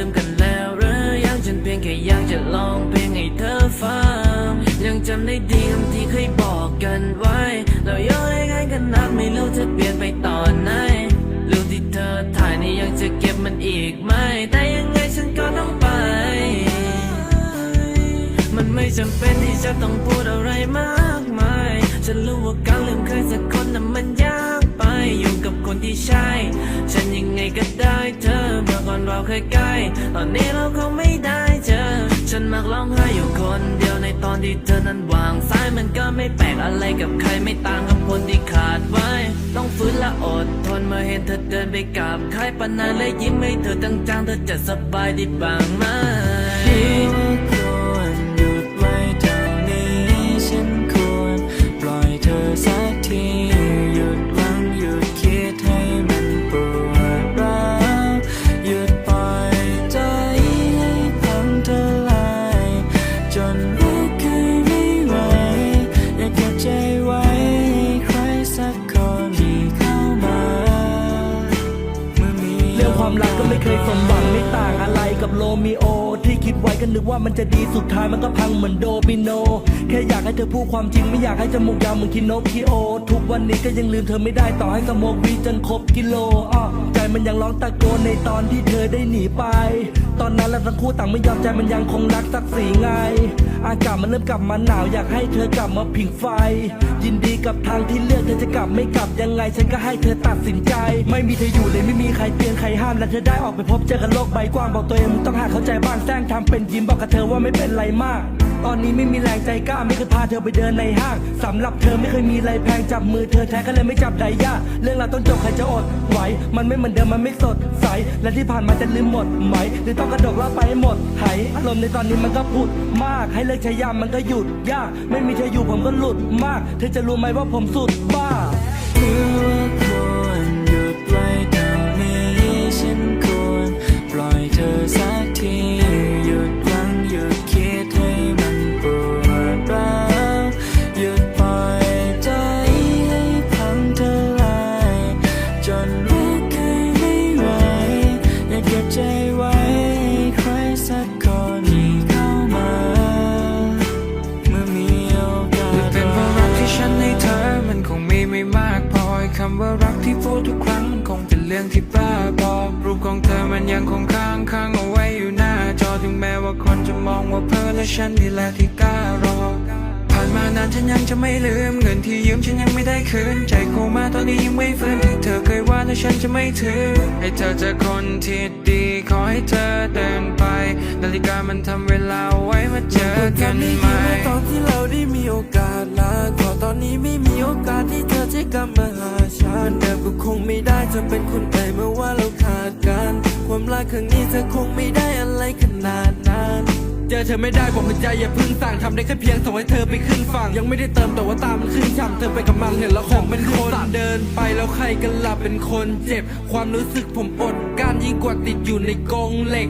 ลืมกันแล้วหรือยังฉันเพียงแค่อยากจะลองเพลงให้เธอฟังยังจำได้ดีคำที่เคยบอกกันไว้เราย้อนให้กันนักไม่รู้เธอเปลี่ยนไปตอนไหนรูปที่เธอถ่ายนี่ยังจะเก็บมันอีกไหมแต่ยังไงฉันก็ต้องไป มันไม่จำเป็นที่จะต้องพูดอะไรมากมาย ฉันรู้ว่าการลืมใครสักคนนั้นมันยากไปอยู่กับคน ที่ใช่ ฉันยังไงก็ได้เธอ เมื่อก่อนเราเคยใกล้ ตอนนี้เราคงไม่ได้เจอ ฉันมักร้องไห้อยู่คนเดียวในตอนที่เธอนั้นวางสายมันก็ไม่แปลกอะไรกับใครไม่ต่างกับคนที่ขาดไว้ ต้องฝืนและอดทนเมื่อเห็นเธอเดินไปกับใครปานนั้นและยิ้มให้เธอตั้งจังเธอจะสบายดีบ้างไหม ความรักก็ไม่เคยสมหวังไม่ต่างอะไรกับโรมิโอ ที่คิดไว้ก็นึกว่ามันจะดีสุดท้ายมันก็พังเหมือนโดมิโน แค่อยากให้เธอพูดความจริงไม่อยากให้จมูกยาวเหมือนคิโนคิโอ ทุกวันนี้ก็ยังลืมเธอไม่ได้ต่อให้สมองวีจนครบกิโลอ้อ มันยังร้องตะโกนในตอนที่เธอได้หนีไป ตอนนั้นเราทั้งคู่ต่างไม่ยอมใจมันยังคงรักสักสีไง อากาศมันเริ่มกลับมาหนาวอยากให้เธอกลับมาผิงไฟ ยินดีกับทางที่เลือกเธอจะกลับไม่กลับยังไง ฉันก็ให้เธอตัดสินใจ ไม่มีเธออยู่เลยไม่มีใครเตือนใครห้ามและเธอได้ออกไปพบเจอกันโลกใบกว้างบอกตัวเองมึงต้องหาเข้าใจบ้างแซงทำเป็นยิ้มบอกกับเธอว่าไม่เป็นไรมาก ตอนนี้ไม่มีแรงใจกล้าไม่เคยพาเธอไปเดินในห้างสำหรับเธอไม่เคยมีอะไรแพงจับมือเธอแท้ก็เลยไม่จับไดย่าเรื่องราวต้องจบใครจะอดไหวมันไม่เหมือนเดิมมันไม่สดใสและที่ผ่านมาจะลืมหมดไหมหรือต้องกระดกเล่าไปให้หมดหายอารมณ์ในตอนนี้มันก็พูดมาก ให้เลิกใช้ยามมันก็หยุดยาก ไม่มีเธออยู่ผมก็หลุดมาก เธอจะรู้ไหมว่าผมสุดบ้าำว่ารักที่พูดทุกครั้งคงเป็นเรื่องที่บ้าบอรูปของเธอมันยังคงค้างค้างเอาไว้อยู่หน้าจอถึงแม้ว่าคนจะมองว่าเพ้อและฉันนี่แหละที่กล้ารอผ่านมานานฉันยังจะไม่ลืมเงินที่ยืมฉันยังไม่ได้คืนใจกูมาตอนนี้ยังไม่ฟื้นที่เธอเคยว่าและฉันจะไม่ถือ ให้เธอเจอคนที่ดีขอให้เธอเดินไป นาฬิกามันทำเวลาไว้มาเจอกันไหม่ตอนที่เราได้มีโอกาส จะเป็นคนไปเมื่อว่าเราขาดกัน ความรักครั้งนี้เธอคงไม่ได้อะไรขนาดนั้นเจอเธอไม่ได้บอกหัวใจอย่าพึ่งสั่งทำได้แค่เพียงส่งให้เธอไปขึ้นฝั่งยังไม่ได้เติมแต่ว่าตามมันขึ้นช่ำเธอไปกับมันเห็นแล้วของเป็นคนเดินไปแล้วใครกันล่ะเป็นคนเจ็บ ความรู้สึกผมอดการยิ่งกว่าติดอยู่ในกรงเหล็ก